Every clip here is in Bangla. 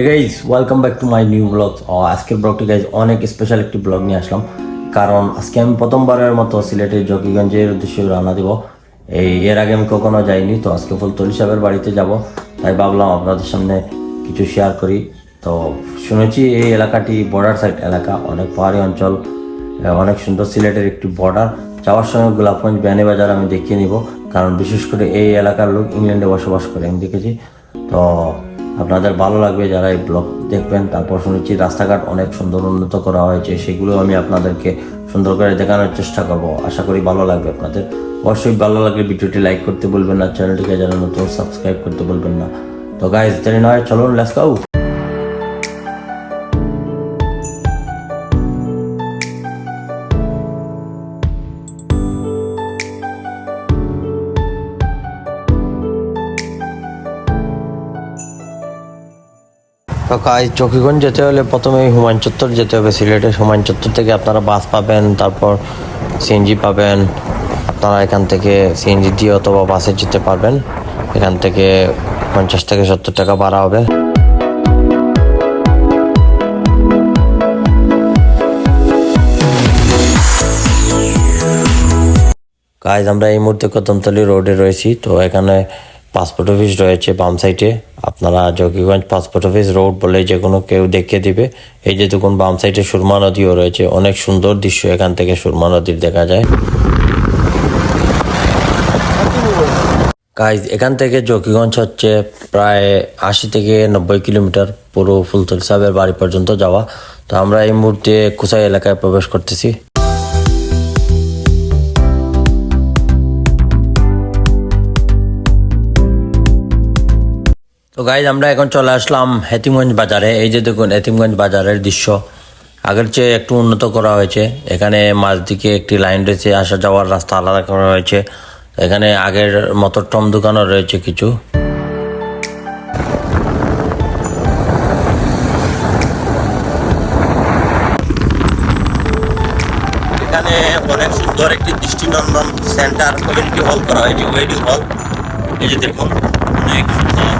Guys welcome back to my new blog আজকের ব্লগটি গাইজ অনেক স্পেশাল একটি ব্লগ নিয়ে আসলাম। কারণ আজকে আমি প্রথমবারের মতো সিলেটের জকিগঞ্জের উদ্দেশ্যে রওনা দিব। এই, এর আগে আমি কখনো যাইনি, তো আজকে ফুলতলি সাহেবের বাড়িতে যাব। তাই ভাবলাম আপনাদের সামনে কিছু শেয়ার করি। তো শুনেছি এই এলাকাটি বর্ডার সাইড এলাকা, অনেক পাহাড়ি অঞ্চল অনেক সুন্দর সিলেটের একটি বর্ডার যাওয়ার সময় গোলাপগঞ্জ বাজার আমি দেখিয়ে নিব। কারণ বিশেষ করে এই এলাকার লোক ইংল্যান্ডে বসবাস করে, আমি দেখেছি। তো আপনাদের ভালো লাগবে যারা এই ব্লগ দেখবেন। তারপর শুনেছি রাস্তাঘাট অনেক সুন্দর উন্নত করা হয়েছে, সেগুলো আমি আপনাদেরকে সুন্দর করে দেখানোর চেষ্টা করব। আশা করি ভালো লাগবে আপনাদের। অবশ্যই ভালো লাগলে ভিডিওটি লাইক করতে বলবেন না, চ্যানেলটিকে যারা নতুন সাবস্ক্রাইব করতে বলবেন না। তো গাইজ দেরি নয়, চলুন লেটস কাজ চকিগঞ্জ যেতে হলে প্রথমে হুমায়ুন চত্বর যেতে হবে সিলেটের হুমায়ুন চত্বর থেকে আপনারা বাস পাবেন, তারপর সিএনজি পাবেন, আপনারা এখান থেকে সিএনজি দিয়ে অথবা বাসে যেতে পারবেন, এখান থেকে পঞ্চাশ থেকে সত্তর টাকা ভাড়া হবে। কাজ আমরা এই মুহূর্তে কদমতলি রোডে রয়েছি, তো এখানে পাসপোর্ট অফিস রয়েছে বাম সাইডে আপনারা জকিগঞ্জ পাসপোর্ট অফিস রোড বলে যে কোনো কেউ দেখিয়ে দিবে। এই যে দেখুন, বাম সাইডে সুরমা নদীও রয়েছে। অনেক সুন্দর দৃশ্য এখান থেকে সুরমা নদীর দেখা যায়। গাইজ এখান থেকে জকিগঞ্জ হচ্ছে প্রায় আশি থেকে নব্বই কিলোমিটার পুরো ফুলতল সাহেবের বাড়ি পর্যন্ত যাওয়া। তো আমরা এই মুহূর্তে কুসাই এলাকায় প্রবেশ করতেছি। তো গাইজ আমরা এখন চলে আসলাম হেতিমগঞ্জ বাজারে। এই যে দেখুন, হেতিমগঞ্জ বাজারের দৃশ্য। আগের চেয়ে একটু উন্নত করা হয়েছে। এখানে মাঝ দিকে একটি লাইন রয়েছে, আসা যাওয়ার রাস্তা আলাদা করা হয়েছে। এখানে আগের মতো টম দোকানও রয়েছে কিছু। এখানে অনেক সুন্দর একটি দৃষ্টিনন্দন সেন্টার, কমিউনিটি হল করা হয়েছে, ওয়েডিং হল। এই যে দেখুন, অনেক সুন্দর।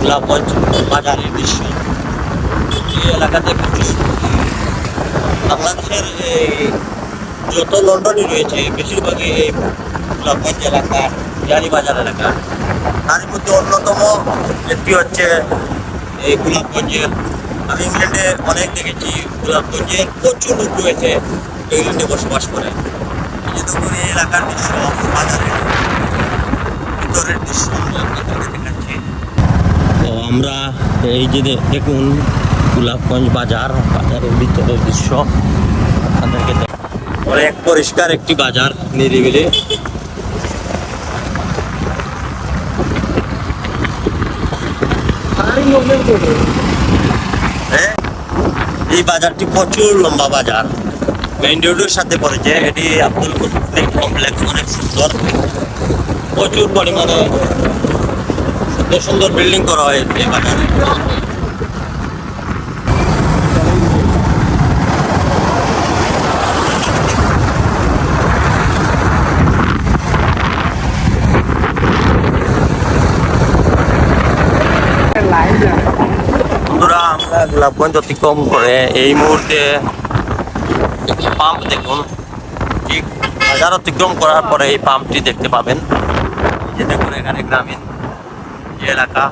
গোলাপগঞ্জ বাজারের দৃশ্য। এই এলাকাতে বাংলাদেশের যত লন্ডনই রয়েছে, বেশিরভাগই এই গোলাপগঞ্জ এলাকা বিহারিবাজার এলাকা তার মধ্যে অন্যতম একটি হচ্ছে এই গোলাপগঞ্জের আমি ইংল্যান্ডে অনেক দেখেছি গোলাপগঞ্জের প্রচুর লোক রয়েছে ইংল্যান্ডে বসবাস করে। এই এলাকার দৃশ্য, বাজারের ভিতরের দৃশ্য, আমি আমরা এই যে দেখুন, গোলাপগঞ্জ বাজার, বাজারের ভিতরের দৃশ্য আপনাদেরকে অনেক পরিষ্কার একটি বাজার নিরিবিলি। হ্যাঁ এই বাজারটি প্রচুর লম্বা বাজার। মেইন রোডের সাথে পড়েছে, এটি আব্দুল কমপ্লেক্স অনেক সুন্দর। প্রচুর পরিমাণে সুন্দর সুন্দর বিল্ডিং করা হয় এই বাজারে বন্ধুরা গোলাপগঞ্জ অতিক্রম করে এই মুহূর্তে পাম্প দেখুন। ঠিক বাজার অতিক্রম করার পরে এই পাম্পটি দেখতে পাবেন। এই যে দেখুন, এখানে গ্রামীণ। যে এলাকা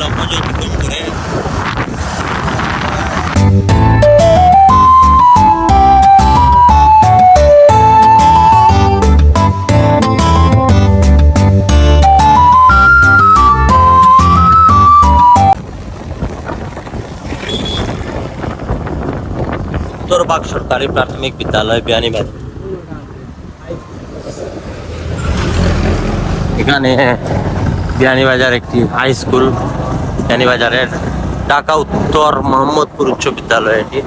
এগুলো সরকারি প্রাথমিক বিদ্যালয় বিয়ানীবাদ এখানে বিয়ানীবাজার একটি হাই স্কুল বিয়ানীবাজারের ঢাকা উত্তর মোহাম্মদপুর উচ্চ বিদ্যালয় এটি।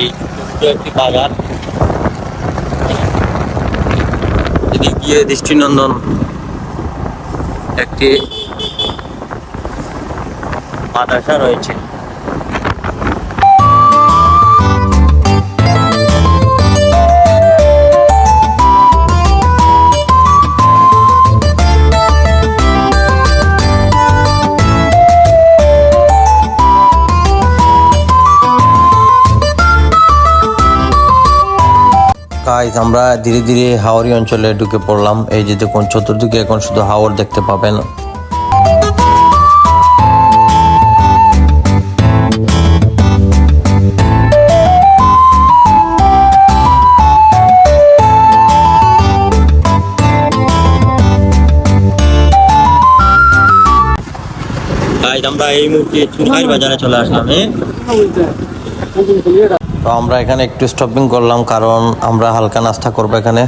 এই একটি এদিক গিয়ে দৃষ্টিনন্দন একটি মাদ্রাসা রয়েছে। গাইজ আমরা ধীরে ধীরে হাওড়ি অঞ্চলে ঢুকে পড়লাম। এই যে দেখুন চতুর্দিকে এখন শুধু হাওর দেখতে পাবেন। আমরা এই মুহূর্তে চুরকাই বাজারে চলে আসলাম। হ্যাঁ তো আমরা এখানে একটু স্টপিং করলাম কারণ আমরা হালকা নাস্তা করব এখানে।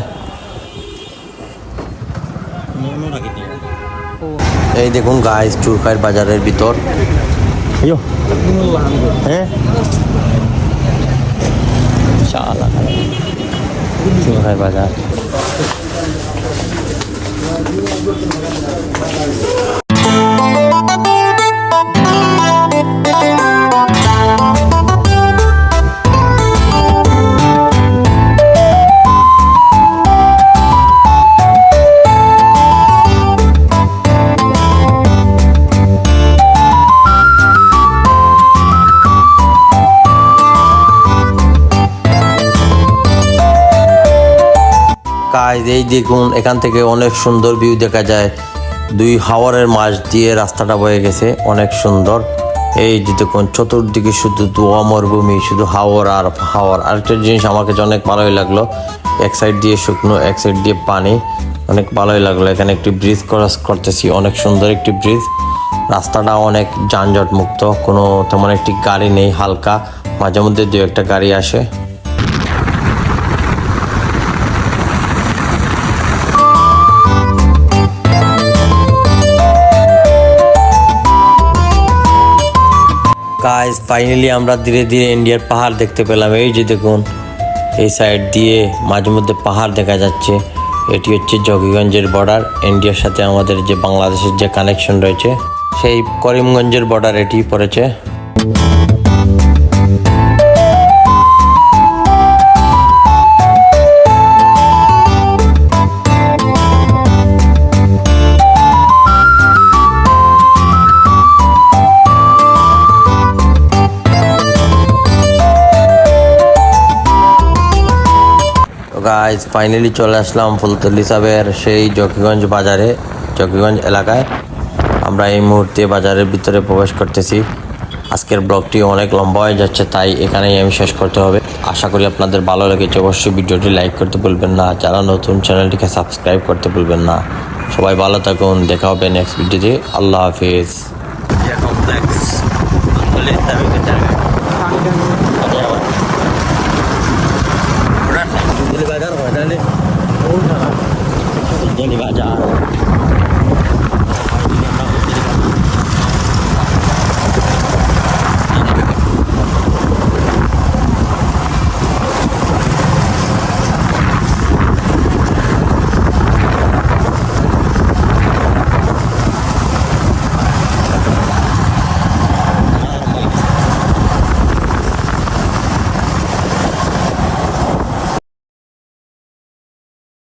এই দেখুন গাইস চুরকাইর বাজারের ভিতর। হ্যাঁ। বাজার। গাইস এই দেখুন, এখান থেকে অনেক সুন্দর ভিউ দেখা যায়। দুই হাওয়ারের মাছ দিয়ে রাস্তাটা বয়ে গেছে, অনেক সুন্দর। এই যে দেখুন, চতুর্দিকে শুধু দোয়া মরুভূমি, শুধু হাওয়ার আর হাওয়ার। আরেকটা জিনিস আমার কাছে অনেক ভালোই লাগল, এক সাইড দিয়ে শুকনো, এক সাইড দিয়ে পানি। অনেক ভালোই লাগল, এখানে একটি ব্রিজ ক্রস করতেছি, অনেক সুন্দর একটি ব্রিজ রাস্তাটা অনেক যানজট মুক্ত কোনো তেমন একটি গাড়ি নেই, হালকা। মাঝে মধ্যে দু একটা গাড়ি আসে। গাইস ফাইনালি আমরা ধীরে ধীরে ইন্ডিয়ার পাহাড় দেখতে পেলাম। এই যে দেখুন, এই সাইড দিয়ে মাঝে মধ্যে পাহাড় দেখা যাচ্ছে। এটি হচ্ছে জকিগঞ্জের বর্ডার ইন্ডিয়ার সাথে আমাদের যে বাংলাদেশের যে কানেকশন রয়েছে, সেই করিমগঞ্জের বর্ডার এটি পড়েছে। গাইজ ফাইনালি চলে আসলাম ফুলতলি সাহেবের সেই জকিগঞ্জ বাজারে, জকিগঞ্জ এলাকায়। আমরা এই মুহূর্তে বাজারের ভিতরে প্রবেশ করতেছি। আজকের ব্লগটি অনেক লম্বা হয়ে যাচ্ছে, তাই এখানেই আমি শেষ করতে হবে। আশা করি আপনাদের ভালো লেগেছে, অবশ্যই ভিডিওটি লাইক করতে ভুলবেন না। যারা নতুন চ্যানেলটিকে সাবস্ক্রাইব করতে ভুলবেন না। সবাই ভালো থাকুন, দেখা হবে নেক্সট ভিডিওতে আল্লাহ হাফিজ।